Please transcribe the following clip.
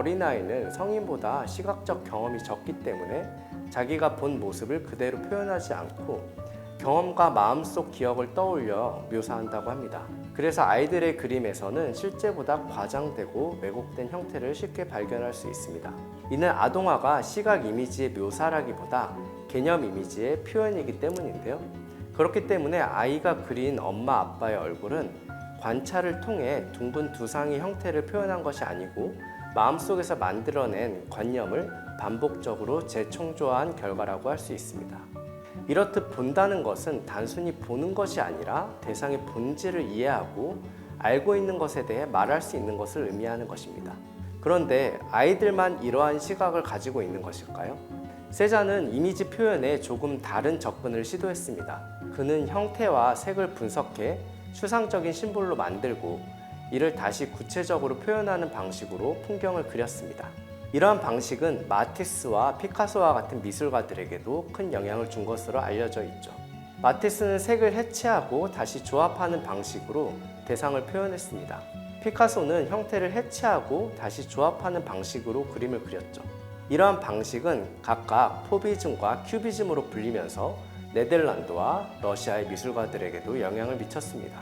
어린아이는 성인보다 시각적 경험이 적기 때문에 자기가 본 모습을 그대로 표현하지 않고 경험과 마음속 기억을 떠올려 묘사한다고 합니다. 그래서 아이들의 그림에서는 실제보다 과장되고 왜곡된 형태를 쉽게 발견할 수 있습니다. 이는 아동화가 시각 이미지의 묘사라기보다 개념 이미지의 표현이기 때문인데요. 그렇기 때문에 아이가 그린 엄마 아빠의 얼굴은 관찰을 통해 둥근 두상의 형태를 표현한 것이 아니고 마음속에서 만들어낸 관념을 반복적으로 재청조한 결과라고 할 수 있습니다. 이렇듯 본다는 것은 단순히 보는 것이 아니라 대상의 본질을 이해하고 알고 있는 것에 대해 말할 수 있는 것을 의미하는 것입니다. 그런데 아이들만 이러한 시각을 가지고 있는 것일까요? 세자는 이미지 표현에 조금 다른 접근을 시도했습니다. 그는 형태와 색을 분석해 추상적인 심볼로 만들고 이를 다시 구체적으로 표현하는 방식으로 풍경을 그렸습니다. 이러한 방식은 마티스와 피카소와 같은 미술가들에게도 큰 영향을 준 것으로 알려져 있죠. 마티스는 색을 해체하고 다시 조합하는 방식으로 대상을 표현했습니다. 피카소는 형태를 해체하고 다시 조합하는 방식으로 그림을 그렸죠. 이러한 방식은 각각 포비즘과 큐비즘으로 불리면서 네덜란드와 러시아의 미술가들에게도 영향을 미쳤습니다.